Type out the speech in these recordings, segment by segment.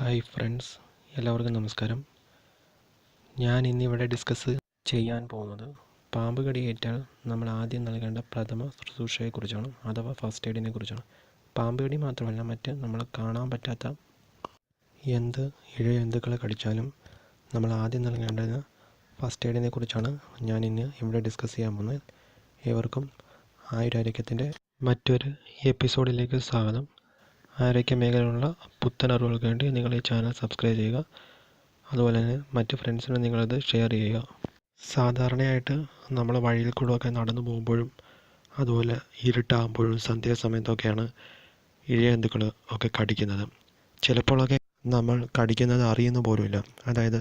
Hi friends എല്ലാവർക്കും നമസ്കാരം. ഞാൻ ഇന്നിവിടെ ഡിസ്കസ് ചെയ്യാൻ പോകുന്നത് പാമ്പ് കടിയേറ്റാൽ നമ്മൾ ആദ്യം നൽകേണ്ട പ്രഥമ ശുശ്രൂഷയെക്കുറിച്ചാണ് അഥവാ ഫസ്റ്റ് എയ്ഡിനെ കുറിച്ചാണ്. പാമ്പ് കടി മാത്രമല്ല മറ്റ് നമ്മൾ കാണാൻ പറ്റാത്ത എന്ത് ഇഴ എന്തുക്കളെ കടിച്ചാലും നമ്മൾ ആദ്യം നൽകേണ്ടത് ഫസ്റ്റ് എയ്ഡിനെ കുറിച്ചാണ് ഞാൻ ഇന്ന് ഇവിടെ ഡിസ്കസ് ചെയ്യാൻ പോകുന്നത്. ഏവർക്കും ആയുരാരോഗ്യത്തിന്റെ മറ്റൊരു എപ്പിസോഡിലേക്ക് സ്വാഗതം. ആരോഗ്യ മേഖലയിലുള്ള പുത്തൻ അറിവുകൾക്ക് വേണ്ടി നിങ്ങൾ ഈ ചാനൽ സബ്സ്ക്രൈബ് ചെയ്യുക. അതുപോലെ തന്നെ മറ്റ് ഫ്രണ്ട്സിന് നിങ്ങളത് ഷെയർ ചെയ്യുക. സാധാരണയായിട്ട് നമ്മൾ വഴിയിൽ കൂടെ ഒക്കെ നടന്നു പോകുമ്പോഴും അതുപോലെ ഇരുട്ടാകുമ്പോഴും സന്ധ്യാസമയത്തൊക്കെയാണ് ഇഴജന്തുക്കൾ ഒക്കെ കടിക്കുന്നത്. ചിലപ്പോഴൊക്കെ നമ്മൾ കടിക്കുന്നത് അറിയുന്ന പോലുമില്ല. അതായത്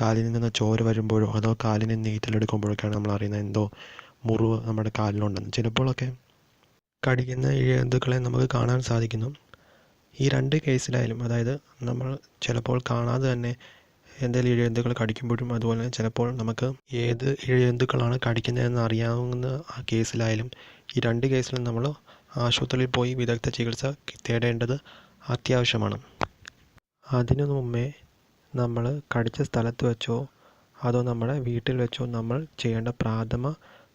കാലിൽ നിന്ന് ചോര വരുമ്പോഴോ അതോ കാലിന് നീറ്റലെടുക്കുമ്പോഴൊക്കെയാണ് നമ്മൾ അറിയുന്നത് എന്തോ മുറിവ് നമ്മുടെ കാലിലുണ്ടെന്ന്. ചിലപ്പോഴൊക്കെ കടിക്കുന്ന ഇഴജന്തുക്കളെ നമുക്ക് കാണാൻ സാധിക്കുന്നു. ഈ രണ്ട് കേസിലായാലും അതായത് നമ്മൾ ചിലപ്പോൾ കാണാതെ തന്നെ എന്തെങ്കിലും ഇഴജന്തുക്കൾ കടിക്കുമ്പോഴും അതുപോലെ തന്നെ ചിലപ്പോൾ നമുക്ക് ഏത് ഇഴജന്തുക്കളാണ് കടിക്കുന്നതെന്ന് അറിയാവുന്ന ആ കേസിലായാലും ഈ രണ്ട് കേസിലും നമ്മൾ ആശുപത്രിയിൽ പോയി വിദഗ്ധ ചികിത്സ തേടേണ്ടത് അത്യാവശ്യമാണ്. അതിനു മുമ്പേ നമ്മൾ കടിച്ച സ്ഥലത്ത് വെച്ചോ അതോ നമ്മുടെ വീട്ടിൽ വെച്ചോ നമ്മൾ ചെയ്യേണ്ട പ്രാഥമ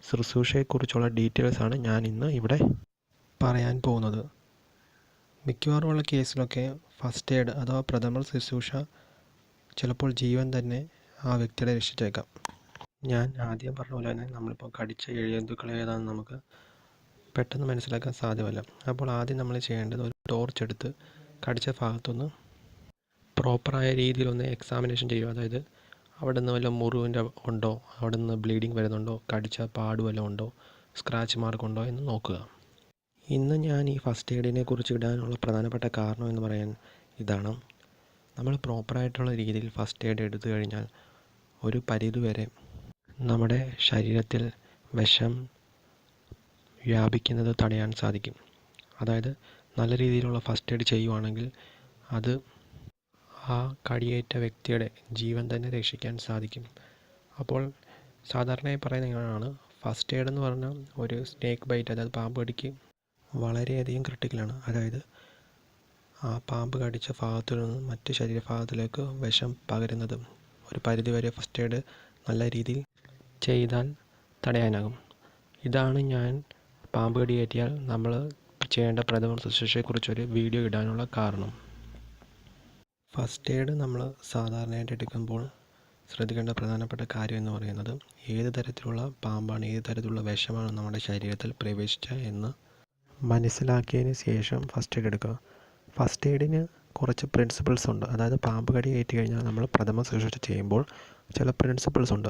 ശുശ്രൂഷയെക്കുറിച്ചുള്ള ഡീറ്റെയിൽസാണ് ഞാൻ ഇന്ന് ഇവിടെ പറയാൻ പോകുന്നത്. മിക്കവാറുമുള്ള കേസിലൊക്കെ ഫസ്റ്റ് എയ്ഡ് അഥവാ പ്രഥമ ശുശ്രൂഷ ചിലപ്പോൾ ജീവൻ തന്നെ ആ വ്യക്തിയുടെ രക്ഷിച്ചേക്കാം. ഞാൻ ആദ്യം പറഞ്ഞ പോലെ തന്നെ നമ്മളിപ്പോൾ കടിച്ച ഇഴജന്തുക്കൾ ഏതാണെന്ന് നമുക്ക് പെട്ടെന്ന് മനസ്സിലാക്കാൻ സാധ്യമല്ല. അപ്പോൾ ആദ്യം നമ്മൾ ചെയ്യേണ്ടത് ഒരു ടോർച്ച് എടുത്ത് കടിച്ച ഭാഗത്തൊന്ന് പ്രോപ്പറായ രീതിയിലൊന്ന് എക്സാമിനേഷൻ ചെയ്യുക. അതായത് അവിടെ നിന്ന് വല്ല മുറിവിന്റെ ഉണ്ടോ? അവിടെ നിന്ന് ബ്ലീഡിങ് വരുന്നുണ്ടോ? കടിച്ച പാട് വല്ലതും ഉണ്ടോ? സ്ക്രാച്ച് മാർക്ക് ഉണ്ടോ എന്ന് നോക്കുക. ഇന്ന് ഞാൻ ഈ ഫസ്റ്റ് എയ്ഡിനെ കുറിച്ച് ഇടാനുള്ള പ്രധാനപ്പെട്ട കാരണം എന്ന് പറയാൻ ഇതാണ്. നമ്മൾ പ്രോപ്പറായിട്ടുള്ള രീതിയിൽ ഫസ്റ്റ് എയ്ഡ് എടുത്തു കഴിഞ്ഞാൽ ഒരു പരിധിവരെ നമ്മുടെ ശരീരത്തിൽ വിഷം വ്യാപിക്കുന്നത് തടയാൻ സാധിക്കും. അതായത് നല്ല രീതിയിലുള്ള ഫസ്റ്റ് എയ്ഡ് ചെയ്യുവാണെങ്കിൽ അത് ആ കടിയേറ്റ വ്യക്തിയുടെ ജീവൻ തന്നെ രക്ഷിക്കാൻ സാധിക്കും. അപ്പോൾ സാധാരണയായി പറയുന്നതാണ് ഫസ്റ്റ് എയ്ഡ് എന്ന് പറഞ്ഞാൽ ഒരു സ്നേക്ക് ബൈറ്റ് അതായത് പാമ്പ് കടിക്ക് വളരെയധികം ക്രിട്ടിക്കലാണ് അതായത് ആ പാമ്പ് കടിച്ച ഭാഗത്തു നിന്ന് മറ്റ് ശരീരഭാഗത്തിലേക്ക് വിഷം പകരുന്നത് ഒരു പരിധിവരെ ഫസ്റ്റ് എയ്ഡ് നല്ല രീതിയിൽ ചെയ്താൽ തടയാനാകും. ഇതാണ് ഞാൻ പാമ്പ് കടിയേറ്റിയാൽ നമ്മൾ ചെയ്യേണ്ട പ്രഥമ ശുശ്രൂഷയെക്കുറിച്ചൊരു വീഡിയോ ഇടാനുള്ള കാരണം. ഫസ്റ്റ് എയ്ഡ് നമ്മൾ സാധാരണയായിട്ട് എടുക്കുമ്പോൾ ശ്രദ്ധിക്കേണ്ട പ്രധാനപ്പെട്ട കാര്യം എന്ന് പറയുന്നത് ഏത് തരത്തിലുള്ള പാമ്പാണ് ഏത് തരത്തിലുള്ള വിഷമാണ് നമ്മുടെ ശരീരത്തിൽ പ്രവേശിച്ച എന്ന് മനസ്സിലാക്കിയതിന് ശേഷം ഫസ്റ്റ് എയ്ഡ് എടുക്കുക. ഫസ്റ്റ് എയ്ഡിന് കുറച്ച് പ്രിൻസിപ്പിൾസ് ഉണ്ട്. അതായത് പാമ്പ് കടി ഏറ്റു കഴിഞ്ഞാൽ നമ്മൾ പ്രഥമ ശുശ്രൂഷ ചെയ്യുമ്പോൾ ചില പ്രിൻസിപ്പിൾസ് ഉണ്ട്.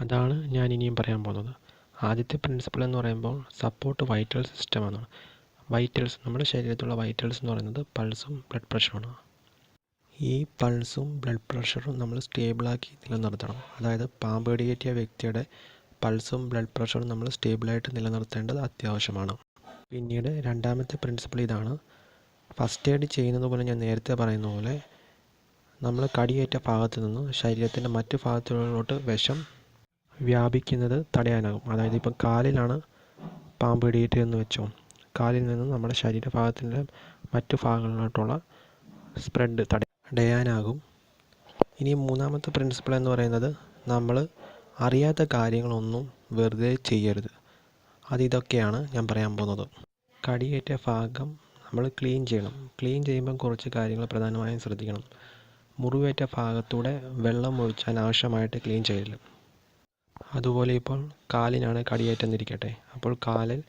അതാണ് ഞാൻ ഇനിയും പറയാൻ പോകുന്നത്. ആദ്യത്തെ പ്രിൻസിപ്പിൾ എന്ന് പറയുമ്പോൾ സപ്പോർട്ട് വൈറ്റൽ സിസ്റ്റം എന്നാണ് വൈറ്റൽസ് നമ്മുടെ ശരീരത്തിലുള്ള വൈറ്റൽസ് എന്ന് പറയുന്നത് പൾസും ബ്ലഡ് പ്രഷറുമാണ് ഈ പൾസും ബ്ലഡ് പ്രഷറും നമ്മൾ സ്റ്റേബിളാക്കി നിലനിർത്തണം. അതായത് പാമ്പ് കടിയേറ്റിയ വ്യക്തിയുടെ പൾസും ബ്ലഡ് പ്രഷറും നമ്മൾ സ്റ്റേബിളായിട്ട് നിലനിർത്തേണ്ടത് അത്യാവശ്യമാണ്. പിന്നീട് രണ്ടാമത്തെ പ്രിൻസിപ്പിൾ ഇതാണ്. ഫസ്റ്റ് എയ്ഡ് ചെയ്യുന്നത് പോലെ ഞാൻ നേരത്തെ പറയുന്ന പോലെ നമ്മൾ കടിയേറ്റ ഭാഗത്ത് നിന്ന് ശരീരത്തിന്റെ മറ്റു ഭാഗത്തുകളിലോട്ട് വിഷം വ്യാപിക്കുന്നത് തടയാനാകും. അതായത് ഇപ്പം കാലിലാണ് പാമ്പ് കടിയേറ്റതെന്ന് വെച്ചോ കാലിൽ നിന്ന് നമ്മുടെ ശരീരഭാഗത്തിന്റെ മറ്റു ഭാഗങ്ങളിലോട്ടുള്ള സ്പ്രെഡ് തടയാനാകും. ഇനി മൂന്നാമത്തെ പ്രിൻസിപ്പിൾ എന്ന് പറയുന്നത് നമ്മൾ അറിയാത്ത കാര്യങ്ങളൊന്നും വെറുതെ ചെയ്യരുത്. അത് ഇതൊക്കെയാണ് ഞാൻ പറയാൻ പോകുന്നത്. കടിയേറ്റ ഭാഗം നമ്മൾ ക്ലീൻ ചെയ്യണം. ക്ലീൻ ചെയ്യുമ്പം കുറച്ച് കാര്യങ്ങൾ പ്രധാനമായും ശ്രദ്ധിക്കണം. മുറിവേറ്റ ഭാഗത്തൂടെ വെള്ളം ഒഴിച്ചാൽ ആവശ്യമായിട്ട് ക്ലീൻ ചെയ്യില്ല അതുപോലെ ഇപ്പോൾ കാലിനാണ് കടിയേറ്റെന്നിരിക്കട്ടെ അപ്പോൾ കാലിൽ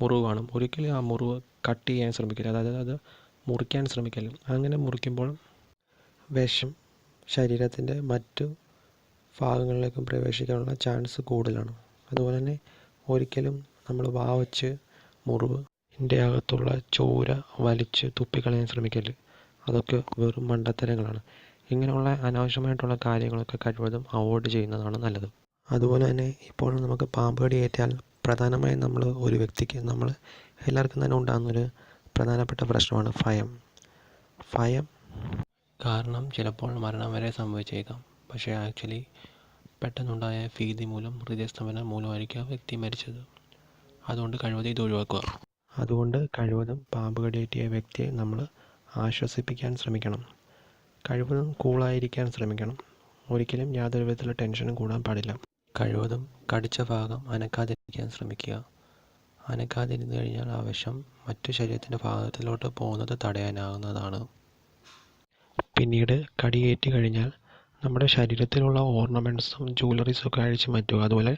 മുറിവ് കാണും. ഒരിക്കലും ആ മുറിവ് കട്ട് ചെയ്യാൻ ശ്രമിക്കില്ല അതായത് അത് മുറിക്കാൻ ശ്രമിക്കൽ അങ്ങനെ മുറിക്കുമ്പോൾ വിഷം ശരീരത്തിന്റെ മറ്റു ഭാഗങ്ങളിലേക്കും പ്രവേശിക്കാനുള്ള ചാൻസ് കൂടുതലാണ്. അതുപോലെ തന്നെ ഒരിക്കലും നമ്മൾ വാവച്ച് ഇതിന്റെ അകത്തുള്ള ചോര വലിച്ച് തുപ്പിക്കളയാൻ ശ്രമിക്കൽ. അതൊക്കെ വെറും മണ്ടത്തരങ്ങളാണ്. ഇങ്ങനെയുള്ള അനാവശ്യമായിട്ടുള്ള കാര്യങ്ങളൊക്കെ കഴിവതും അവോയ്ഡ് ചെയ്യുന്നതാണ് നല്ലത്. അതുപോലെ തന്നെ ഇപ്പോൾ നമുക്ക് പാമ്പ് ഏറ്റാൽ പ്രധാനമായും നമ്മൾ ഒരു വ്യക്തിക്ക് നമ്മൾ എല്ലാവർക്കും തന്നെ ഉണ്ടാകുന്നൊരു പ്രധാനപ്പെട്ട പ്രശ്നമാണ് ഭയം. ഭയം കാരണം ചിലപ്പോൾ മരണം വരെ സംഭവിച്ചേക്കാം. പക്ഷേ ആക്ച്വലി പെട്ടെന്നുണ്ടായ ഭീതി മൂലം ഹൃദയസ്തംഭനം മൂലമായിരിക്കും വ്യക്തി മരിച്ചത്. അതുകൊണ്ട് കഴിവതും ഇത് ഒഴിവാക്കുക. അതുകൊണ്ട് കഴിവതും പാമ്പ് കടിയേറ്റിയ വ്യക്തിയെ നമ്മൾ ആശ്വസിപ്പിക്കാൻ ശ്രമിക്കണം. കഴിവതും കൂളായിരിക്കാൻ ശ്രമിക്കണം. ഒരിക്കലും യാതൊരു വിധത്തിലുള്ള ടെൻഷനും കൂടാൻ പാടില്ല. കഴിവതും കടിച്ച ഭാഗം അനക്കാതിരിക്കാൻ ശ്രമിക്കുക. അനക്കാതിരുന്നു കഴിഞ്ഞാൽ ആ വിഷം മറ്റു ശരീരത്തിന്റെ ഭാഗത്തിലോട്ട് പോകുന്നത് തടയാനാകുന്നതാണ്. പിന്നീട് കടിയേറ്റ് കഴിഞ്ഞാൽ നമ്മുടെ ശരീരത്തിലുള്ള ഓർണമെന്റ്സും ജ്വല്ലറീസും ഒക്കെ അഴിച്ചു മാറ്റുക. അതുപോലെ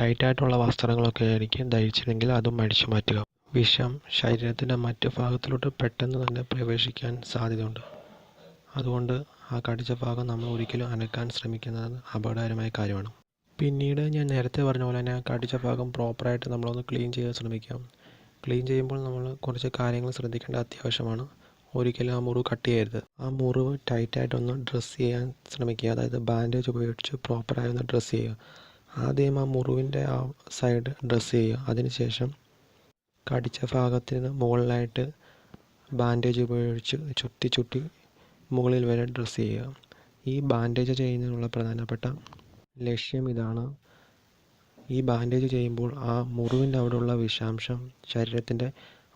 ടൈറ്റായിട്ടുള്ള വസ്ത്രങ്ങളൊക്കെ ആയിരിക്കും ധരിച്ചില്ലെങ്കിൽ അതും അടിച്ചു മാറ്റുക. വിഷം ശരീരത്തിന്റെ മറ്റു ഭാഗത്തിലോട്ട് പെട്ടെന്ന് തന്നെ പ്രവേശിക്കാൻ സാധ്യതയുണ്ട്. അതുകൊണ്ട് ആ കടിച്ച ഭാഗം നമ്മൾ ഒരിക്കലും അനക്കാൻ ശ്രമിക്കുന്നത് അപകടകരമായ കാര്യമാണ്. പിന്നീട് ഞാൻ നേരത്തെ പറഞ്ഞ പോലെ തന്നെ കടിച്ച ഭാഗം പ്രോപ്പറായിട്ട് നമ്മളൊന്ന് ക്ലീൻ ചെയ്യാൻ ശ്രമിക്കാം. ക്ലീൻ ചെയ്യുമ്പോൾ നമ്മൾ കുറച്ച് കാര്യങ്ങൾ ശ്രദ്ധിക്കേണ്ട അത്യാവശ്യമാണ്. ഒരിക്കലും ആ മുറിവ് കട്ട് ചെയ്യരുത്. ആ മുറിവ് ടൈറ്റായിട്ടൊന്ന് ഡ്രസ്സ് ചെയ്യാൻ ശ്രമിക്കുക. അതായത് ബാൻഡേജ് ഉപയോഗിച്ച് പ്രോപ്പറായി ഒന്ന് ഡ്രസ്സ് ചെയ്യുക. ആദ്യം ആ മുറിവിന്റെ ആ സൈഡ് ഡ്രസ്സ് ചെയ്യുക. അതിനുശേഷം കടിച്ച ഭാഗത്തിന് മുകളിലായിട്ട് ബാൻഡേജ് ഉപയോഗിച്ച് ചുറ്റി ചുറ്റി മുകളിൽ വരെ ഡ്രസ്സ് ചെയ്യുക. ഈ ബാൻഡേജ് ചെയ്യുന്നതിനുള്ള പ്രധാനപ്പെട്ട ലക്ഷ്യം ഇതാണ്. ഈ ബാൻഡേജ് ചെയ്യുമ്പോൾ ആ മുറിവിന്റെ അവിടെയുള്ള വിഷാംശം ശരീരത്തിന്റെ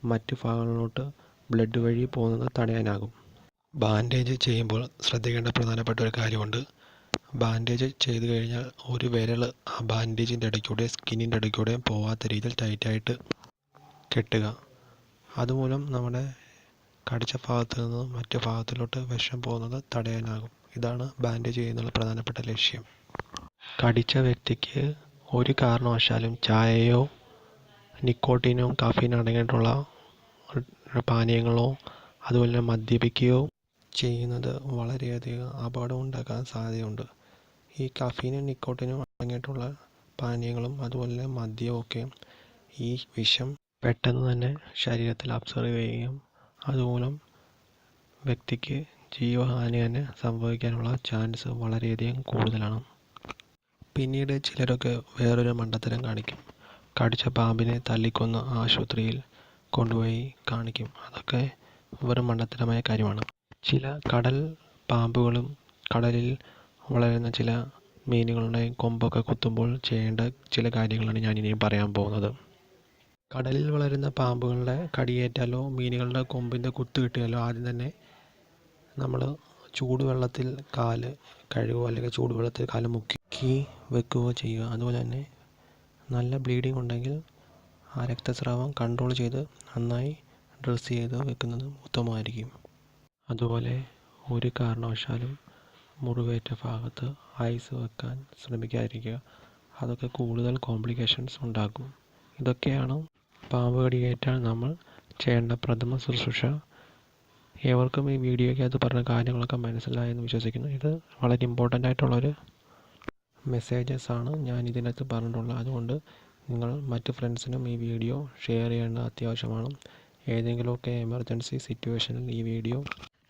മറ്റു ഭാഗങ്ങളിലോട്ട് ബ്ലഡ് വഴി പോകുന്നത് തടയാനാകും. ബാൻഡേജ് ചെയ്യുമ്പോൾ ശ്രദ്ധിക്കേണ്ട പ്രധാനപ്പെട്ട ഒരു കാര്യമുണ്ട്. ബാൻഡേജ് ചെയ്തു കഴിഞ്ഞാൽ ഒരു വിരൽ ആ ബാൻഡേജിന്റെ ഇടയ്ക്കൂടെ സ്കിന്നിന്റെ ഇടയ്ക്കൂടെ പോവാത്ത രീതിയിൽ ടൈറ്റായിട്ട് കെട്ടുക. അതുമൂലം നമ്മുടെ കടിച്ച ഭാഗത്ത് നിന്നും മറ്റ് ഭാഗത്തിലോട്ട് വിഷം പോകുന്നത് തടയാനാകും. ഇതാണ് ബാൻഡേജ് ചെയ്യുന്നുള്ള പ്രധാനപ്പെട്ട ലക്ഷ്യം. കടിച്ച വ്യക്തിക്ക് ഒരു കാരണവശാലും ചായയോ നിക്കോട്ടീനോ കാഫീനോ അടങ്ങിയിട്ടുള്ള പാനീയങ്ങളോ അതുപോലെ തന്നെ മദ്യപിക്കുകയോ ചെയ്യുന്നത് വളരെയധികം അപകടം ഉണ്ടാക്കാൻ സാധ്യതയുണ്ട്. ഈ കഫീനും നിക്കോട്ടിനും അടങ്ങിയിട്ടുള്ള പാനീയങ്ങളും അതുപോലെ ഒക്കെ ഈ വിഷം പെട്ടെന്ന് തന്നെ ശരീരത്തിൽ അബ്സർവ് ചെയ്യുകയും അതുമൂലം വ്യക്തിക്ക് ജീവഹാനി തന്നെ സംഭവിക്കാനുള്ള ചാൻസ് വളരെയധികം കൂടുതലാണ്. പിന്നീട് ചിലരൊക്കെ വേറൊരു മണ്ടത്തരം കാണിക്കും. കടിച്ച പാമ്പിനെ തല്ലിക്കൊന്ന് ആശുപത്രിയിൽ കൊണ്ടുപോയി കാണിക്കും. അതൊക്കെ വെറും മണ്ടത്തരമായ കാര്യമാണ്. ചില കടൽ പാമ്പുകളും കടലിൽ വളരുന്ന ചില മീനുകളുടെ കൊമ്പൊക്കെ കുത്തുമ്പോൾ ചെയ്യേണ്ട ചില കാര്യങ്ങളാണ് ഞാൻ ഇനിയും പറയാൻ പോകുന്നത്. കടലിൽ വളരുന്ന പാമ്പുകളുടെ കടിയേറ്റാലോ മീനുകളുടെ കൊമ്പിന്റെ കുത്ത് കിട്ടിയാലോ ആദ്യം തന്നെ നമ്മൾ ചൂടുവെള്ളത്തിൽ കാൽ കഴുകുകയോ അല്ലെങ്കിൽ ചൂടുവെള്ളത്തിൽ കാൽ മുക്കി വെക്കുകയോ ചെയ്യുക. അതുപോലെ തന്നെ നല്ല ബ്ലീഡിംഗ് ഉണ്ടെങ്കിൽ ആ രക്തസ്രാവം കൺട്രോൾ ചെയ്ത് നന്നായി ഡ്രസ്സ് ചെയ്ത് വെക്കുന്നത് ഉത്തമമായിരിക്കും. അതുപോലെ ഒരു കാരണവശാലും മുറിവേറ്റ ഭാഗത്ത് ഐസ് വെക്കാൻ ശ്രമിക്കാതിരിക്കുക. അതൊക്കെ കൂടുതൽ കോംപ്ലിക്കേഷൻസ് ഉണ്ടാക്കും. ഇതൊക്കെയാണ് പാമ്പ് കടിയേറ്റാൽ നമ്മൾ ചെയ്യേണ്ട പ്രഥമ ശുശ്രൂഷ. ഏവർക്കും ഈ വീഡിയോയ്ക്കകത്ത് പറഞ്ഞ കാര്യങ്ങളൊക്കെ മനസ്സിലായെന്ന് വിശ്വസിക്കുന്നു. ഇത് വളരെ ഇമ്പോർട്ടന്റ് ആയിട്ടുള്ളൊരു മെസ്സേജസ് ആണ് ഞാൻ ഇതിനകത്ത് പറഞ്ഞിട്ടുള്ളത്. അതുകൊണ്ട് നിങ്ങൾ മറ്റ് ഫ്രണ്ട്സിനും ഈ വീഡിയോ ഷെയർ ചെയ്യേണ്ടത് അത്യാവശ്യമാണ്. ഏതെങ്കിലുമൊക്കെ എമർജൻസി സിറ്റുവേഷനിൽ ഈ വീഡിയോ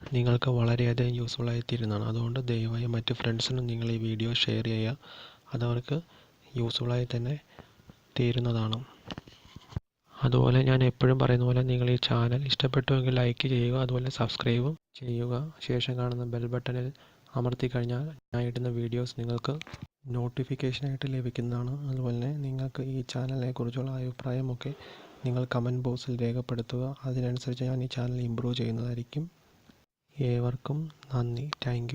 നിങ്ങൾക്ക് വളരെയധികം ആയി തീരുന്നതാണ് അതുകൊണ്ട് ദയവായി മറ്റ് ഫ്രണ്ട്സിനും നിങ്ങൾ ഈ വീഡിയോ ഷെയർ ചെയ്യുക അതവർക്ക് യൂസ്ഫുള്ളായി തന്നെ തീരുന്നതാണ്. അതുപോലെ ഞാൻ എപ്പോഴും പറയുന്ന പോലെ നിങ്ങൾ ഈ ചാനൽ ഇഷ്ടപ്പെട്ടുവെങ്കിൽ ലൈക്ക് ചെയ്യുക അതുപോലെ സബ്സ്ക്രൈബും ചെയ്യുക. ശേഷം കാണുന്ന ബെൽ ബട്ടണിൽ അമർത്തി കഴിഞ്ഞാൽ ഞാൻ ഇടുന്ന വീഡിയോസ് നിങ്ങൾക്ക് നോട്ടിഫിക്കേഷനായിട്ട് ലഭിക്കുന്നതാണ്. അതുപോലെ നിങ്ങൾക്ക് ഈ ചാനലിനെ കുറിച്ചുള്ള അഭിപ്രായമൊക്കെ നിങ്ങൾ കമന്റ് ബോക്സിൽ രേഖപ്പെടുത്തുക. അതിനനുസരിച്ച് ഞാൻ ഈ ചാനൽ ഇമ്പ്രൂവ് ചെയ്യുന്നതായിരിക്കും. ഏവർക്കും നന്ദി. താങ്ക്